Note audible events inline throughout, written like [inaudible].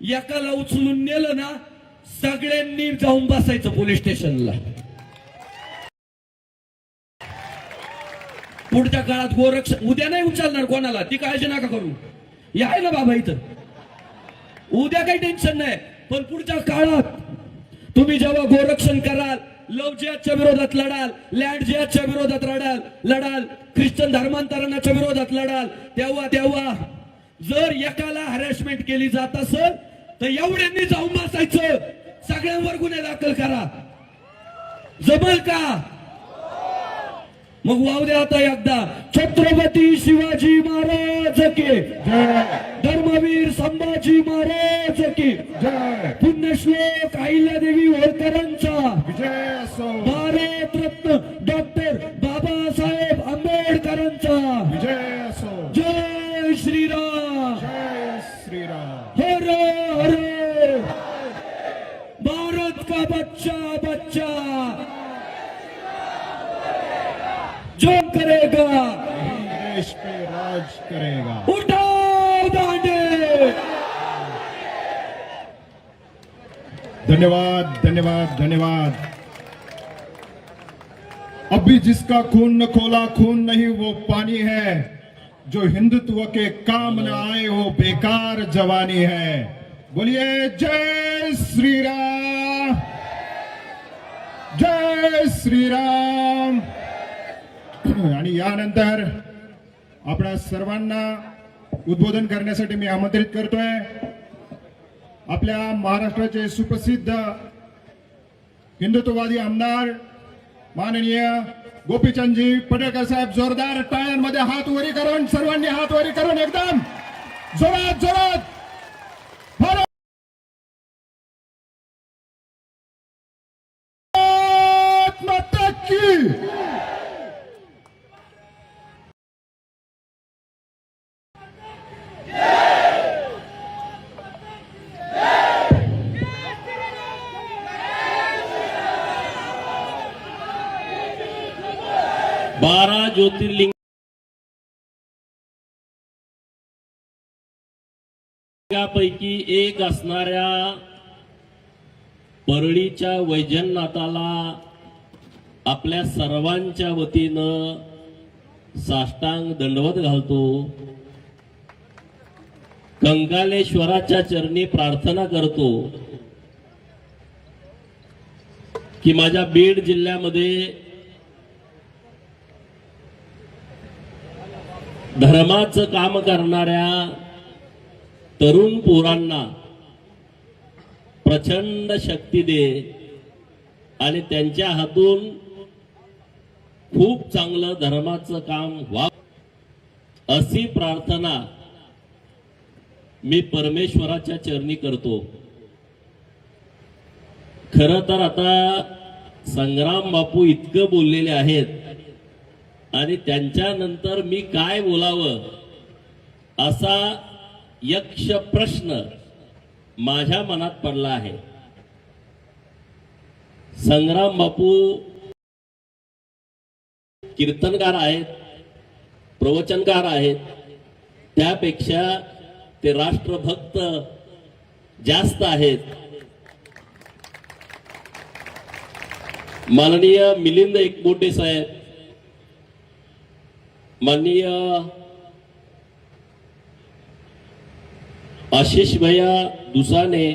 एकाला उचलून नेलं ना सगळ्यांनी जाऊन बसायचं पोलीस स्टेशनला. पुढच्या काळात गोरक्ष उद्या नाही उचलणार कोणाला ती काळजी नका करू. याय ना बाबा इथं. उद्या काही टेन्शन नाही पण पुढच्या काळात तुम्ही जेव्हा गोरक्षण कराल लव जिहादच्या विरोधात लढाल लँड जिहादच्या विरोधात लढाल लढाल ख्रिश्चन धर्मांतरणाच्या विरोधात लढाल तेव्हा तेव्हा जर एकाला हॅरॅसमेंट केली जात असेल तर एवढ्यांनी जाऊन बसायचं. सगळ्यांवर गुन्हे दाखल करा. जमल का? मग वाहू द्या आता एकदा. छत्रपती शिवाजी महाराज के. धर्मवीर संभाजी महाराज की. पुण्यश्लोक अहिल्यादेवी होळकरांचा. भारत रत्न धन्यवाद धन्यवाद धन्यवाद। अभी जिसका खून न खोला, खून नहीं, वो पानी है। जो हिंदुत्व के काम न आए, वो बेकार जवानी है। बोलिए, जय श्री राम। जय श्रीराम आणि यानंतर आपल्या सर्वांना उद्बोधन करण्यासाठी मी आमंत्रित करतोय। आपल्या महाराष्ट्राचे सुप्रसिद्ध हिंदुत्ववादी आमदार माननीय गोपीचंदजी पडळकर साहेब जोरदार टाळ्यांमध्ये हात वरी करून सर्वांनी हात वरी करून एकदम. जोरात जोरात. ज्योतिर्लिंग पैकी एक असणाऱ्या परळीच्या वैजनाथाला आपल्या सर्वांच्या वतीनं साष्टांग दंडवत घालतो. कंकालेश्वराच्या चरणी प्रार्थना करतो. की माझ्या बीड जिल्ह्यामध्ये धर्माचं काम करणाऱ्या तरुण पोरांना प्रचंड शक्ती दे आणि त्यांच्या हातून खूप चांगलं धर्माचं काम व्हा. अशी प्रार्थना मी परमेश्वराच्या चरणी करतो. खर तर आता संग्राम बापू इतकं बोललेले आहेत. आणि त्यांच्यानंतर मी काय बोलावं असा यक्ष प्रश्न माझ्या मनात पडला आहे. संग्राम बापू कीर्तनकार आहेत प्रवचनकार आहेत. त्यापेक्षा ते राष्ट्रभक्त जास्त आहेत. माननीय मिलिंद एकबोटे साहेब माननीय आशिष भैया दुसाने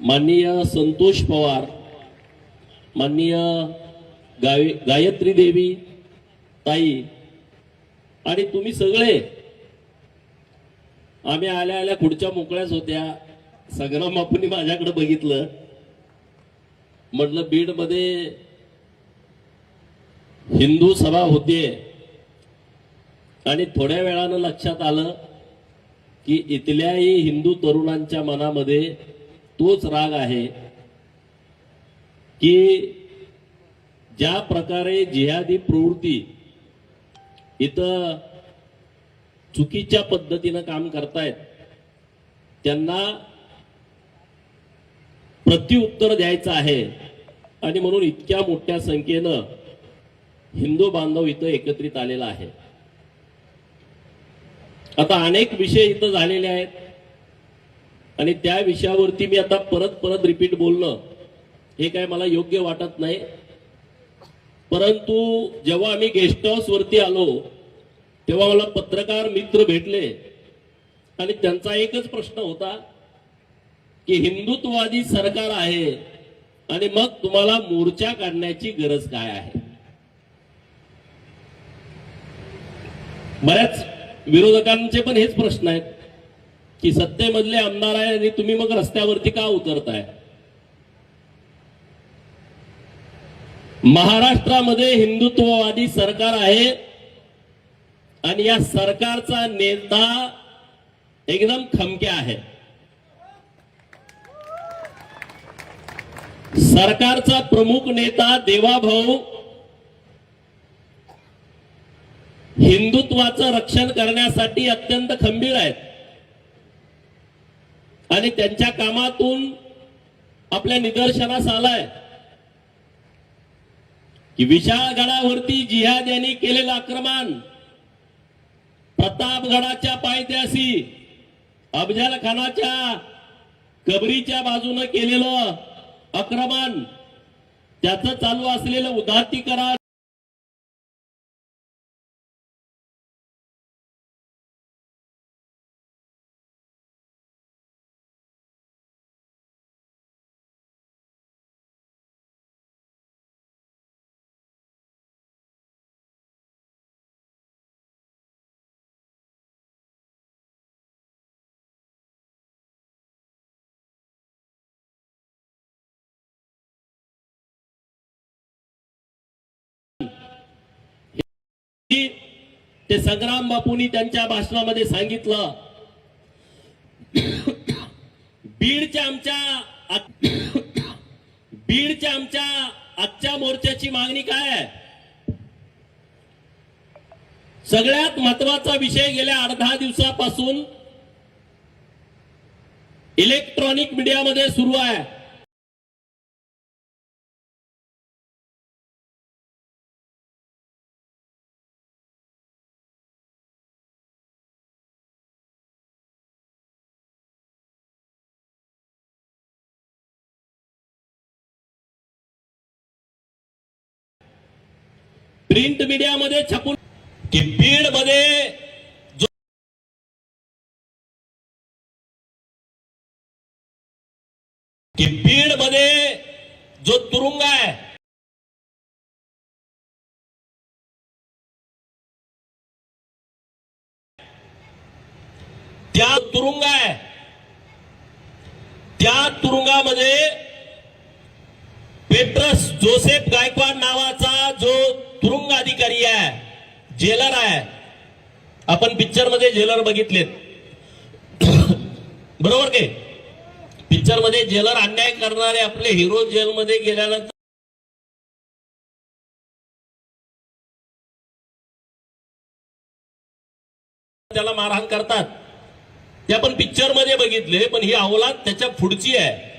माननीय संतोष पवार माननीय गाय गायत्री देवी ताई आणि तुम्ही सगळे. आम्ही आल्या आल्या खुर्च्या मोकळ्याच होत्या. संग्राम बापूंनी माझ्याकडे बघितलं. म्हटलं बीडमध्ये हिंदू सभा होतीये. आणि थोड्या वेळानं लक्षात आलं की इथल्याही हिंदू तरुणांच्या मनामध्ये तोच राग आहे की ज्या प्रकारे जिहादी प्रवृत्ती इथं चुकीच्या पद्धतीनं काम करतायत त्यांना प्रत्युत्तर द्यायचं आहे. आणि म्हणून इतक्या मोठ्या संख्येनं हिंदू बांधव इथं एकत्रित आलेला आहे. आता अनेक विषय इथं झालेले आहेत. आणि त्या विषयावरती मी आता परत परत रिपीट बोलणं हे काय मला योग्य वाटत नाही. परंतु जेव्हा आम्ही गेस्ट हाऊस वरती आलो तेव्हा मला पत्रकार मित्र भेटले. आणि त्यांचा एकच प्रश्न होता की हिंदुत्ववादी सरकार आहे आणि मग तुम्हाला मोर्चा काढण्याची गरज काय आहे? बऱ्याच विरोधकांचे पण हेच प्रश्न आहेत की सत्तेमधले आमदार आहे आणि तुम्ही मग रस्त्यावरती का उतरताय? महाराष्ट्रामध्ये हिंदुत्ववादी सरकार आहे आणि या सरकारचा नेता एकदम खमक्या आहे. सरकारचा प्रमुख नेता देवाभाऊ हिंदुत्वाचं रक्षण करण्यासाठी अत्यंत खंबीर आहेत. आणि त्यांच्या कामातून आपल्या निदर्शनास आलाय. की विशाळगडावरती जिहाद यांनी केलेलं आक्रमण प्रतापगडाच्या पायथ्याशी अफजल खानाच्या कबरीच्या बाजूनं केलेलं आक्रमण त्याचं चालू असलेलं की ते संग्राम बापूंनी त्यांच्या भाषणामध्ये सांगितलं. बीडच्या आमच्या बीडच्या आमच्या आजच्या मोर्चाची मागणी काय आहे? सगळ्यात महत्त्वाचा विषय गेल्या अर्धा दिवसापासून इलेक्ट्रॉनिक मीडियामध्ये सुरू आहे. प्रिंट मीडियामध्ये छापून की बीडमध्ये की बीडमध्ये जो तुरुंग आहे त्या तुरुंग आहे त्या तुरुंगामध्ये पेट्रस जोसेफ गायकवाड नावाचा जो तुरुंग अधिकारी आहे जेलर आहे. आपण पिक्चरमध्ये जेलर बघितलेत. [coughs] बरोबर के? पिक्चरमध्ये जेलर अन्याय करणारे आपले हिरो जेलमध्ये गेल्यानंतर त्याला मारहाण करतात. ते आपण पिक्चरमध्ये बघितले पण ही अवलाद त्याच्या पुढची आहे.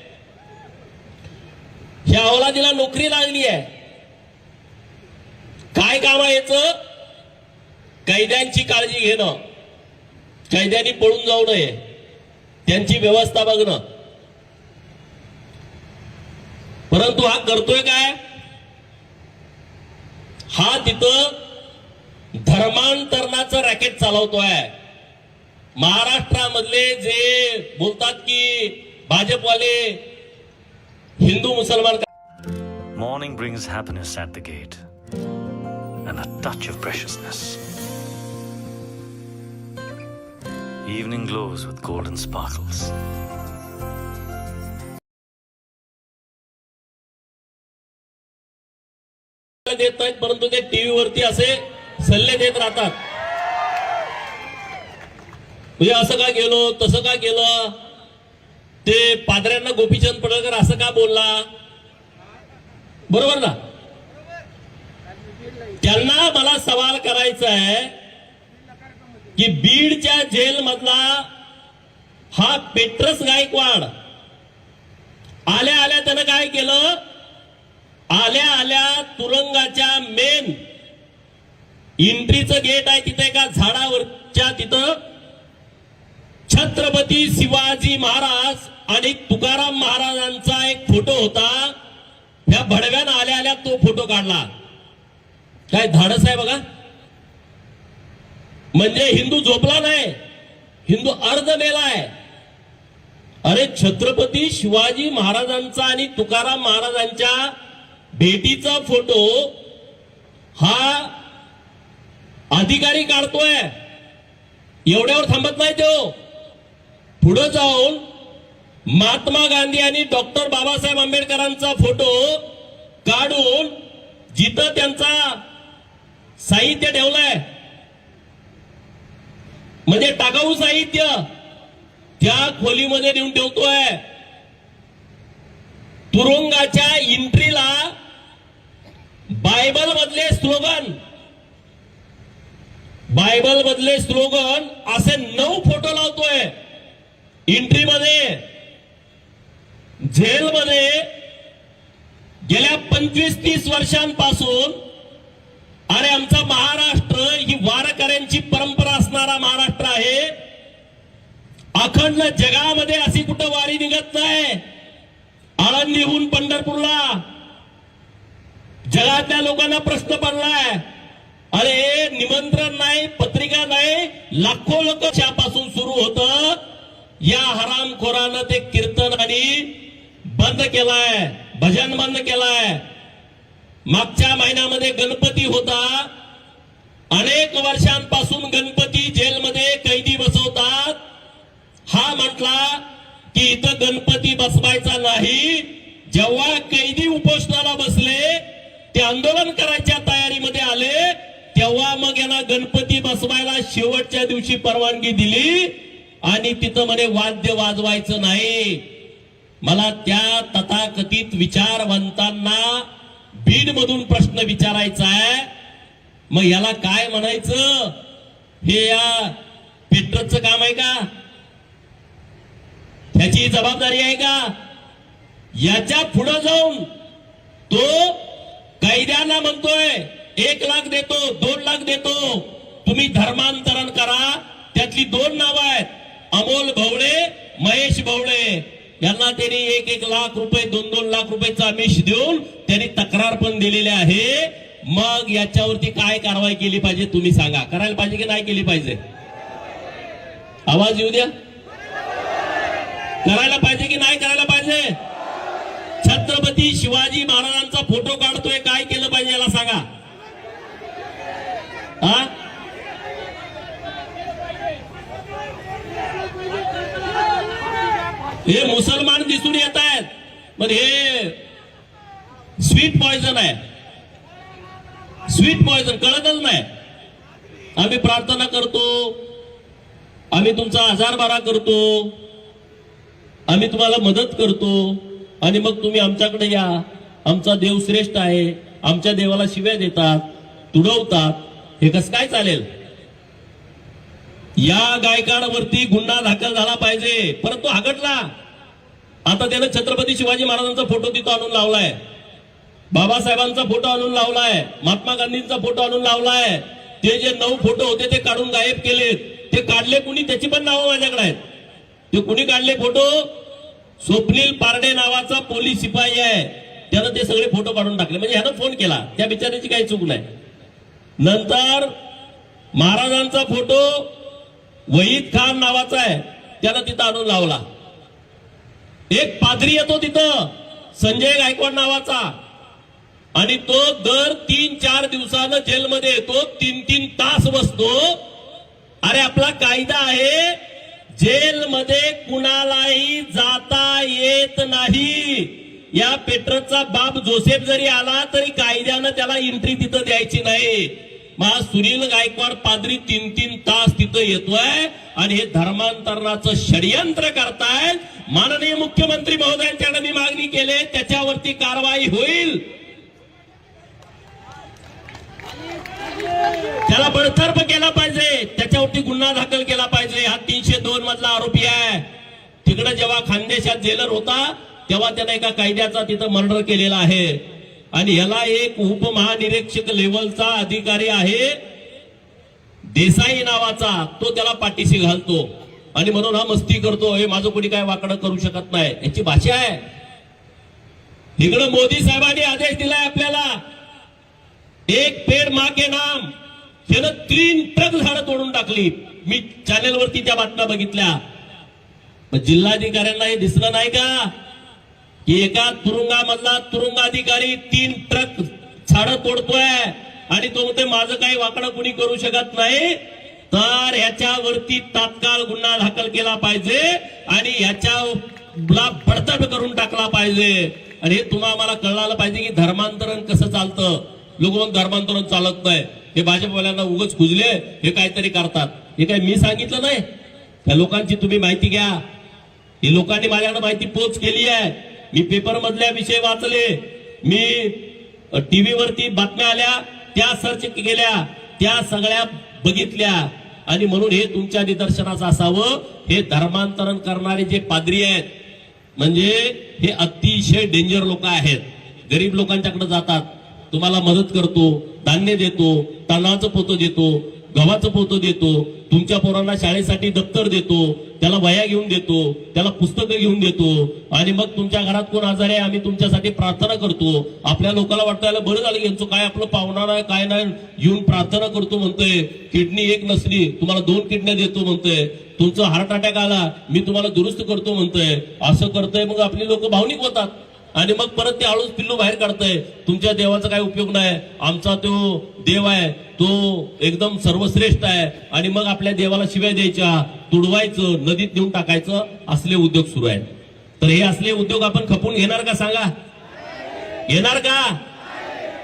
ह्या अवलादीला नोकरी लागली आहे. काय काम आहे याचं? कैद्यांची काळजी घेणं. कैद्यांनी पळून जाऊ नये. त्यांची व्यवस्था बघणं. परंतु हा करतोय काय? हा तिथं धर्मांतरणाचं रॅकेट चालवतोय. महाराष्ट्रामधले जे बोलतात की भाजपवाले हिंदू मुसलमान Morning brings happiness at the gate. And a touch of preciousness. Evening glows with golden sparkles. देत नाहीत परंतु ते टीव्ही वरती असे सल्ले देत राहतात म्हणजे असं का गेलो तसं का केलं ते पादऱ्यांना गोपीचंद पडळकर असं का बोलला बरोबर ना त्यांना मला सवाल करायचा आहे की बीडच्या जेल मधला हा पेट्रस गायकवाड आल्या आल्या त्यानं काय केलं? आल्या आल्या तुरुंगाच्या मेन एंट्रीचं गेट आहे तिथे एका झाडावरच्या तिथं छत्रपती शिवाजी महाराज आणि तुकाराम महाराजांचा एक फोटो होता. ह्या भडव्यानं आल्या आल्या तो फोटो काढला. काय धाडस आहे बघा. म्हणजे हिंदू झोपला नाही हिंदू अर्ध मेलाय अरे छत्रपती शिवाजी महाराजांचा आणि तुकाराम महाराजांच्या भेटीचा फोटो हा अधिकारी काढतोय. एवढ्यावर थांबत नाही तो. पुढे जाऊन महात्मा गांधी आणि डॉक्टर बाबासाहेब आंबेडकरांचा फोटो काढून जिथं त्यांचा साहित्य ठेवलंय. म्हणजे टाकाऊ साहित्य त्या खोलीमध्ये नेऊन ठेवतोय. तुरुंगाच्या इंट्रीला बायबल मधले स्लोगन. बायबल मधले स्लोगन असे नऊ फोटो लावतोय. इंट्रीमध्ये झेलमध्ये जेलमध्ये गेल्या पंचवीस तीस वर्षांपासून अरे आमचा महाराष्ट्र ही वारकऱ्यांची परंपरा असणारा महाराष्ट्र आहे. अखंड जगामध्ये अशी कुठं वारी निघत नाही. आळंदीहून पंढरपूरला. जगातल्या लोकांना प्रश्न पडलाय. अरे निमंत्रण नाही पत्रिका नाही लाखो लोक पासून सुरू होत. या हरामखोरानं ते कीर्तन आणि बंद केलाय भजन बंद केलाय. मागच्या महिन्यामध्ये गणपती होता. अनेक वर्षांपासून गणपती जेलमध्ये कैदी बसवतात. हा म्हटला की इथं गणपती बसवायचा नाही. जेव्हा कैदी उपोषणाला बसले ते आंदोलन करायच्या तयारीमध्ये आले तेव्हा मग यांना गणपती बसवायला शेवटच्या दिवशी परवानगी दिली आणि तिथं म्हणे वाद्य वाजवायचं नाही. मला त्या तथाकथित विचारवंतांना बीड मधून प्रश्न विचारायचा आहे. मग याला काय म्हणायचं? हे या पेट्रोलचं काम आहे का? त्याची जबाबदारी आहे का? याच्यापुढे जाऊन तो कैद्यांना म्हणतोय एक लाख देतो दोन लाख देतो. तुम्ही धर्मांतरण करा. त्यातली दोन नावं आहेत. अमोल भवळे महेश भवळे. यांना त्यांनी एक एक लाख रुपये दोन दोन लाख रुपयाचा आमिष देऊन त्यांनी तक्रार पण दिलेली आहे. मग याच्यावरती काय कारवाई केली पाहिजे तुम्ही सांगा. करायला पाहिजे की नाही केली पाहिजे? आवाज येऊ द्या. करायला पाहिजे की नाही करायला पाहिजे? छत्रपती शिवाजी महाराजांचा फोटो काढतोय काय केलं पाहिजे याला सांगा. हा? हे मुसलमान दिसून येत आहेत. पण हे स्वीट पॉयझन आहे. स्वीट पॉयझन कळतच नाही. आम्ही प्रार्थना करतो. आम्ही तुमचा आजार बरा करतो. आम्ही तुम्हाला मदत करतो. आणि मग तुम्ही आमच्याकडे या. आमचा देव श्रेष्ठ आहे. आमच्या देवाला शिव्या देतात तुडवतात. हे कसं काय चालेल? या गायकांवरती गुन्हा दाखल झाला पाहिजे. परंतु हागटला आता त्यानं छत्रपती शिवाजी महाराजांचा फोटो तिथं आणून लावलाय. बाबासाहेबांचा फोटो आणून लावलाय. महात्मा गांधींचा फोटो आणून लावलाय. ते जे नऊ फोटो होते ते काढून गायब केलेत. ते काढले कुणी? त्याची पण नावं माझ्याकडे आहेत. ते कुणी काढले फोटो? स्वप्नील पारडे नावाचा पोलीस शिपाई आहे. त्यानं ते सगळे फोटो काढून टाकले. म्हणजे ह्यानं फोन केला. त्या बिचाऱ्याची काही चूक नाही. नंतर महाराजांचा फोटो वहीद खान नावाचा आहे. त्यानं तिथं आणून लावला. एक पादरी येतो तिथं. संजय गायकवाड नावाचा. आणि तो दर तीन चार दिवसानं जेलमध्ये येतो. तीन तीन तास बसतो. अरे आपला कायदा आहे जेलमध्ये कुणालाही जाता येत नाही. या पेट्रोलचा बाप जोसेफ जरी आला तरी कायद्यानं त्याला एंट्री तिथं द्यायची नाही. महा सुनील गायकवाड पादरी तीन तीन तास तिथं येतोय आणि हे धर्मांतरणाचं षडयंत्र करतायत. माननीय मुख्यमंत्री महोदयांच्याकडे मी मागणी केली त्याच्यावरती कारवाई होईल. त्याला बडतर्फ केला पाहिजे त्याच्यावरती गुन्हा दाखल केला पाहिजे. हा तीनशे दोन मधला आरोपी आहे. तिकडे जेव्हा खानदेशात जेलर होता तेव्हा त्यानं एका कायद्याचा तिथं मर्डर केलेला आहे. आणि याला एक उपमहानिरीक्षक लेवलचा अधिकारी आहे. देसाई नावाचा तो त्याला पाठीशी घालतो. आणि म्हणून हा मस्ती करतो हे माझं कोणी काय वाकडं करू शकत नाही. याची भाषा आहे. इकडं मोदी साहेबांनी आदेश दिलाय आपल्याला. एक पेड मा के नाम. त्यानं तीन ट्रक झाडं तोडून टाकली. मी चॅनेलवरती त्या बातम्या बघितल्या. जिल्हाधिकाऱ्यांना हे दिसलं नाही का? एका तुरुंगामधला तुरुंगाधिकारी तीन ट्रक झाडं तोडतोय. आणि तो म्हणते माझं काही वाकडं कुणी करू शकत नाही. तर ह्याच्यावरती तात्काळ गुन्हा दाखल केला पाहिजे आणि ह्याच्याला बडतड करून टाकला पाहिजे. आणि हे तुम्हाला मला कळालं पाहिजे की धर्मांतरण कसं चालतं. लोक धर्मांतरण चालत नाही. हे भाजपवाल्यांना उगच खुजले हे काहीतरी करतात. हे काय मी सांगितलं नाही? त्या लोकांची तुम्ही माहिती घ्या. ही लोकांनी माझ्याकडे माहिती पोच केली आहे. मी पेपर मधल्या विषय वाचले. मी टीव्ही वरती बातम्या आल्या त्या सर्च केल्या त्या सगळ्या बघितल्या. आणि म्हणून हे तुमच्या निदर्शनाचं असावं हे धर्मांतरण करणारे जे पादरी आहेत म्हणजे हे अतिशय डेंजर लोक आहेत. गरीब लोकांच्याकडे जातात. तुम्हाला मदत करतो धान्य देतो तांदळाचं पोतं देतो गव्हाचं पोतं देतो तुमच्या पोरांना शाळेसाठी दप्तर देतो त्याला वया घेऊन देतो त्याला पुस्तकं घेऊन देतो आणि मग तुमच्या घरात कोण आजार आहे आम्ही तुमच्यासाठी प्रार्थना करतो. आपल्या लोकांना वाटतं याला बरं झालं यांचं काय आपलं पाहुणार आहे काय नाही येऊन प्रार्थना करतो म्हणतोय. किडनी एक नसली तुम्हाला दोन किडन्या देतो म्हणतोय. तुमचं हार्ट अटॅक आला मी तुम्हाला दुरुस्त करतो म्हणतोय. असं करतोय मग आपली लोक भावनिक होतात. आणि मग परत ते हळूच पिल्लू बाहेर काढतंय. तुमच्या देवाचा काही उपयोग नाही. आमचा तो देव आहे. तो एकदम सर्वश्रेष्ठ आहे. आणि मग आपल्या देवाला शिव्या द्यायच्या. तुडवायचं नदीत नेऊन टाकायचं. असले उद्योग सुरू आहेत. तर हे असले उद्योग आपण खपून घेणार का सांगा? घेणार का?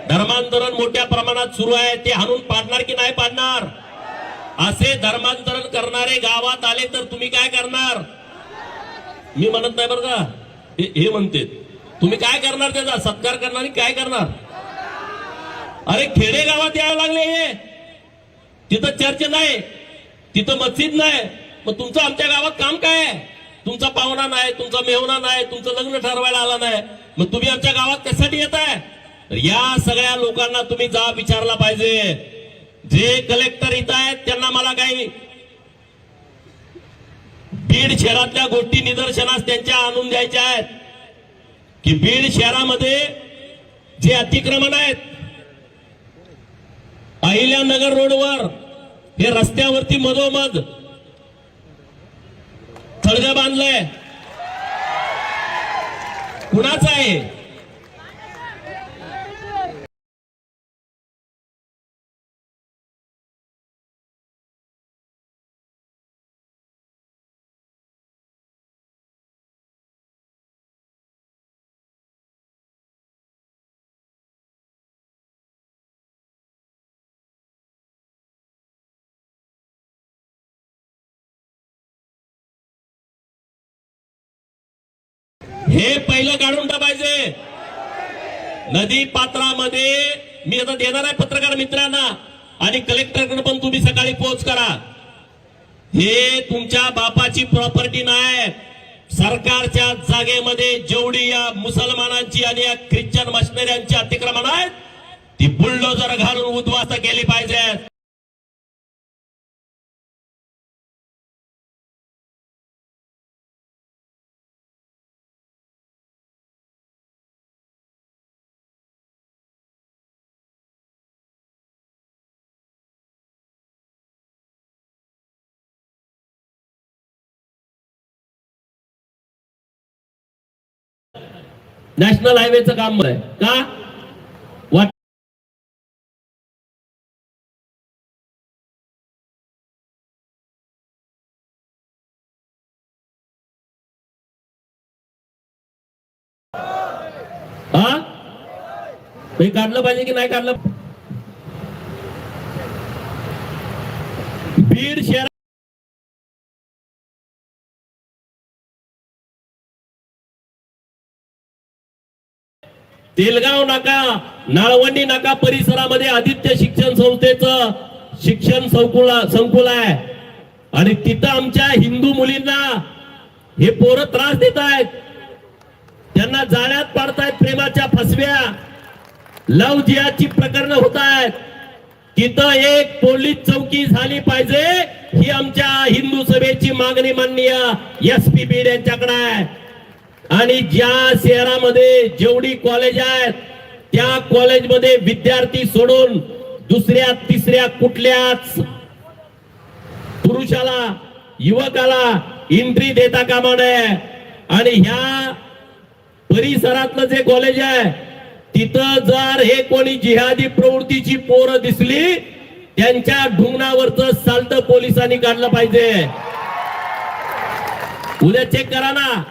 धर्मांतरण मोठ्या प्रमाणात सुरू आहे. ते हाणून पाडणार की नाही पाडणार? असे धर्मांतरण करणारे गावात आले तर तुम्ही काय करणार? मी म्हणत नाही बरं का? हे हे म्हणते तुम्ही काय करणार त्याचा? सत्कार करणार काय करणार? अरे खेडे गावात यायला लागले हे. तिथं चर्च नाही. तिथं मस्जिद नाही. मग तुमचं आमच्या गावात काम काय आहे? तुमचा पाहुणा नाही तुमचा मेहना नाही तुमचं लग्न ठरवायला आला नाही. मग तुम्ही आमच्या गावात कशासाठी येत आहे? या सगळ्या लोकांना तुम्ही जा विचारला पाहिजे. जे कलेक्टर इथं आहेत त्यांना मला काही बीड शहरातल्या गोष्टी निदर्शनास त्यांच्या आणून द्यायच्या आहेत. की बीड शहरामध्ये जे अतिक्रमण आहेत अहिल्यानगर रोडवर हे रस्त्यावरती मधोमध थडग बांधलंय. कुणाचं आहे? नदी पात्रामध्ये मी आता देणार आहे पत्रकार मित्रांना आणि कलेक्टरकडे पण तुम्ही सकाळी पोहोच करा. हे तुमच्या बापाची प्रॉपर्टी नाही. सरकारच्या जागेमध्ये जेवढी या मुसलमानांची आणि या ख्रिश्चन मशिनऱ्यांची अतिक्रमण आहेत ती बुलडोजर घालून उद्ध्वस्त केली पाहिजेत. नॅशनल हायवेचं काम आहे. का? वाट हा? हे काढलं पाहिजे की नाही काढलं? बीड शहर तेलगाव नाका नाळवंडी नाका परिसरामध्ये आदित्य शिक्षण संस्थेचं शिक्षण संकुल संकुल आहे. आणि तिथं आमच्या हिंदू मुलींना हे पोरं त्रास देत आहेत. त्यांना जाळ्यात पाडतायत प्रेमाच्या फसव्या. लव जिहादची प्रकरण होत आहेत. तिथं एक पोलीस चौकी झाली पाहिजे ही आमच्या हिंदू सभेची मागणी माननीय एस पी बीड यांच्याकडे आहे. आणि ज्या शहरामध्ये जेवढी कॉलेज आहेत त्या कॉलेजमध्ये विद्यार्थी सोडून दुसऱ्या तिसऱ्या कुठल्याच पुरुषाला युवकाला एंट्री देता कामा नये. आणि ह्या परिसरातलं जे कॉलेज आहे तिथं जर हे कोणी जिहादी प्रवृत्तीची पोरं दिसली त्यांच्या ढुंगणावरच साल्ट पोलिसांनी काढलं पाहिजे. उद्या चेक करा ना.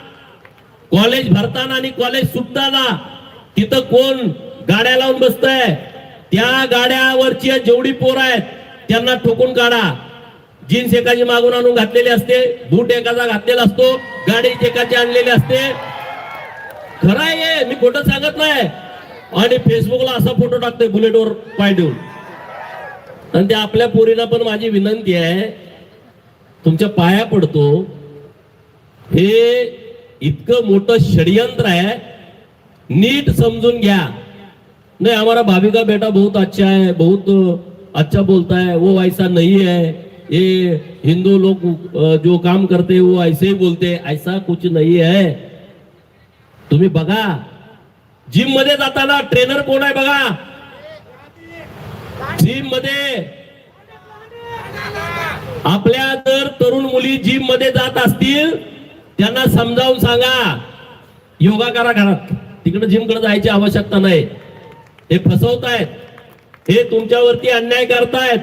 कॉलेज भरताना आणि कॉलेज सुटताना तिथं कोण गाड्या लावून बसतंय? त्या गाड्यावरची जेवढी पोरं आहेत त्यांना ठोकून काढा. जीन्स एकाची मागून आणून घातलेली असते बूट एकाचा घातलेला असतो गाडी एकाची आणलेली असते. खरं आहे मी खोटं सांगत नाही. आणि फेसबुकला असा फोटो टाकतोय बुलेटवर पाय देऊन. आणि ते आपल्या पोरीला पण माझी विनंती आहे तुमच्या पाया पडतो. हे इतकं मोठं षडयंत्र आहे. नीट समजून घ्या. नाही हमारा भाभी का बेटा बहुत अच्छा है बहुत अच्छा बोलता है वो ऐसा नहीं है. ये हिंदू लोग जो काम करते वो ऐसे ही बोलते ऐसा कुछ नहीं है. तुम्ही बघा जिममध्ये जाताना ट्रेनर कोण आहे बघा? जिममध्ये. आपल्या जर तरुण मुली जिममध्ये जात असतील त्यांना समजावून सांगा. योगा करा घरात. तिकडे जिमकडे जायची आवश्यकता नाही. हे फसवतायत. हे तुमच्यावरती अन्याय करतायत.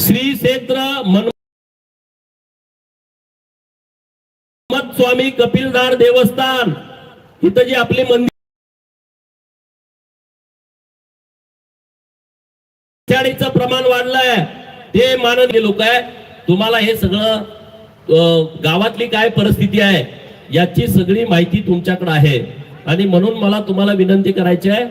श्री क्षेत्र मनमत स्वामी कपिलदार देवस्थान. इथं जी आपली मंदिर प्रमाण वाढलंय. ते माननीय लोक आहे. तुम्हाला हे सगळं गावातली काय परिस्थिती आहे याची सगळी माहिती तुमच्याकडे आहे. आणि म्हणून मला तुम्हाला विनंती करायची आहे.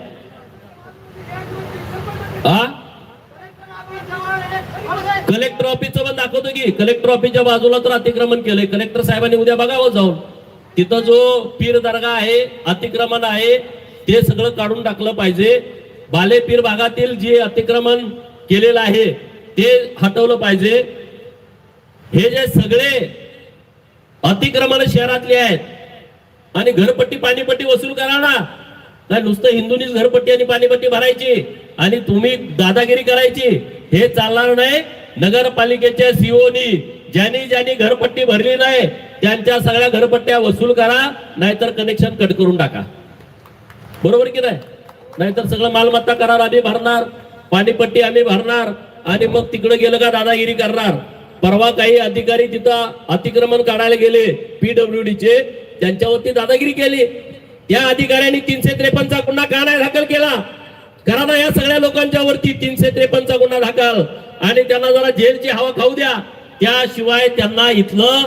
कलेक्टर ऑफिसचं पण दाखवतो की कलेक्टर ऑफिसच्या बाजूला तर अतिक्रमण केलंय. कलेक्टर साहेबांनी उद्या बघावं जाऊन. तिथं जो पीर दर्गा आहे अतिक्रमण आहे ते सगळं काढून टाकलं पाहिजे. बालेपीर भागातील जे अतिक्रमण केलेलं आहे ते हटवलं पाहिजे. हे जे सगळे अतिक्रमण शहरातले आहेत आणि घरपट्टी पाणीपट्टी वसूल करा ना काय नुसतं हिंदूंनीच घरपट्टी आणि पाणीपट्टी भरायची आणि तुम्ही दादागिरी करायची हे चालणार नाही. नगरपालिकेच्या सीओनी ज्यांनी ज्यांनी घरपट्टी भरली नाही त्यांच्या सगळ्या घरपट्ट्या वसूल करा नाहीतर कनेक्शन कट करून टाका. बरोबर की नाही? नाहीतर सगळं मालमत्ता करार आम्ही भरणार पाणीपट्टी आम्ही भरणार आणि मग तिकडे गेलं का दादागिरी करणार? परवा काही अधिकारी तिथं अतिक्रमण काढायला गेले पीडब्ल्यू चे त्यांच्यावरती दादागिरी केली. त्या अधिकाऱ्यांनी तीनशे त्रेपन्नचा गुन्हा का नाही दाखल केला. करा ना या सगळ्या लोकांच्या वरती तीनशे त्रेपन्नचा गुन्हा दाखल. आणि त्यांना जरा जेलची हवा खाऊ द्या. त्याशिवाय त्यांना इथलं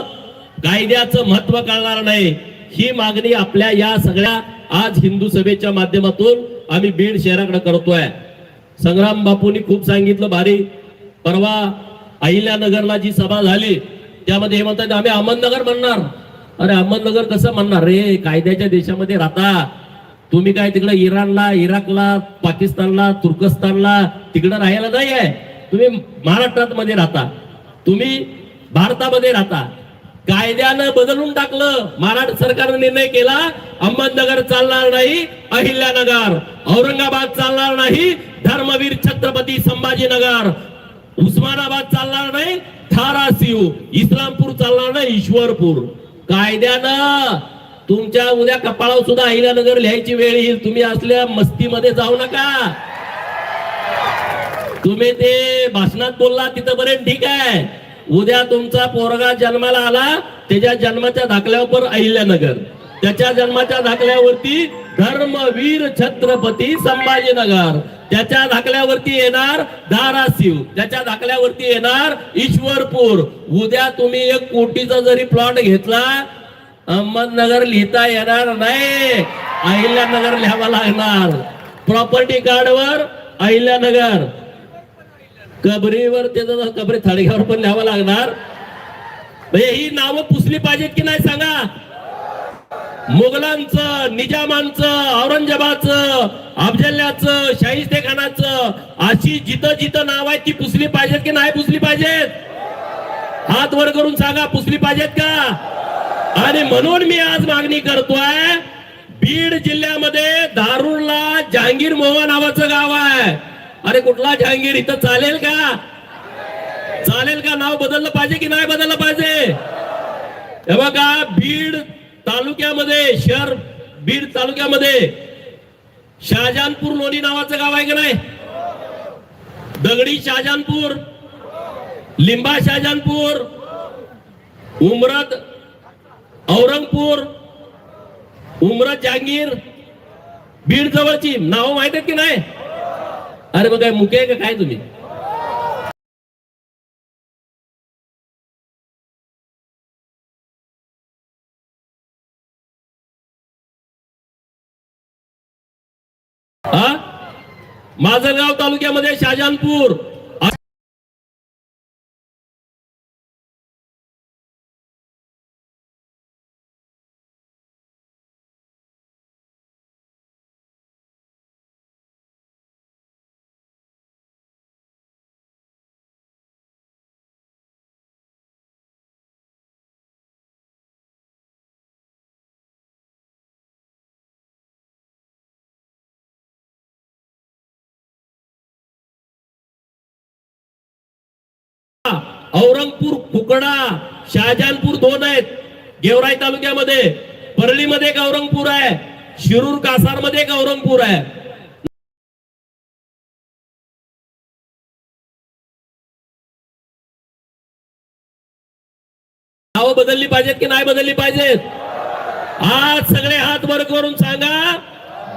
कायद्याचं महत्त्व कळणार नाही. ही मागणी आपल्या या सगळ्या आज हिंदू सभेच्या माध्यमातून आम्ही बीड शहराकडे करतोय. संग्राम बापूंनी खूप सांगितलं भारी. परवा अहिल्यानगरला जी सभा झाली त्यामध्ये हे म्हणतात आम्ही अहमदनगर म्हणणार. अरे अहमदनगर कसं म्हणणार रे? कायद्याच्या देशामध्ये राहता. तुम्ही काय तिकडे इराणला इराकला पाकिस्तानला तुर्कस्तानला तिकडे राहायला नाही आहे. तुम्ही महाराष्ट्रात मध्ये राहता. तुम्ही भारतामध्ये राहता. कायद्यानं बदलून टाकलं. महाराष्ट्र सरकारनं निर्णय केला अहमदनगर चालणार नाही अहिल्यानगर. औरंगाबाद चालणार नाही धर्मवीर छत्रपती संभाजीनगर. उस्मानाबाद चालणार नाही थारासिव इस्लामपूर चालणार नाही ईश्वरपूर. कायद्यानं तुमच्या उद्या कपाळावर सुद्धा अहिल्यानगर लिहायची वेळ येईल. तुम्ही असल्या मस्तीमध्ये जाऊ नका. तुम्ही ते भाषणात बोलला तिथपर्यंत ठीक आहे. उद्या तुमचा पोरगा जन्माला आला त्याच्या जन्माच्या धाकल्यावर अहिल्यानगर. त्याच्या जन्माच्या धाकल्यावरती धर्मवीर छत्रपती संभाजीनगर. त्याच्या धाकल्यावरती येणार धाराशिव त्याच्या धाकल्यावरती येणार ईश्वरपूर. उद्या तुम्ही एक कोटीचा जरी प्लॉट घेतला अहमदनगर लिहिता येणार नाही. अहिल्यानगर लिहावा लागणार. प्रॉपर्टी कार्डवर अहिल्यानगर. कबरीवर त्याचा कबरी थडग्यावर पण लिहावं लागणार. म्हणजे ही नावं पुसली पाहिजेत की नाही सांगा. मुघलांचं निजामांचं औरंगजेबाचं अफजल्याचं शाहिस्ते खानाचं अशी जिथं जिथं नाव आहे ती पुसली पाहिजेत की नाही पुसली पाहिजेत? हात वर करून सांगा पुसली पाहिजेत का? आणि म्हणून मी आज मागणी करतोय बीड जिल्ह्यामध्ये धारूरला जहांगीर मोहा नावाचं गाव आहे. अरे कुठला जहांगीर? इथं चालेल का? चालेल का? नाव बदललं पाहिजे की नाही बदललं पाहिजे? हे बघा बीड तालुक्यामध्ये शहर बीड तालुक्यामध्ये शहाजहानपूर लोणी नावाचं गाव आहे का नाही? दगडी शहाजहानपूर लिंबा शहाजहानपूर उमरत औरंगपूर उमरत जहांगीर बीड जवळची नावं माहीत आहेत की नाही? अरे मग काय मुके का? काय तुम्ही? माजलगाव तालुक्यामध्ये शाहजहानपूर. औरंगपूर कुकडा शहाजहानपूर दोन आहेत. गेवराई तालुक्यामध्ये परळीमध्ये एक औरंगपूर आहे. शिरूर कासारमध्ये एक औरंगपूर आहे. नावं बदलली पाहिजेत की नाही बदलली पाहिजेत? आज सगळे हात वर करून सांगा.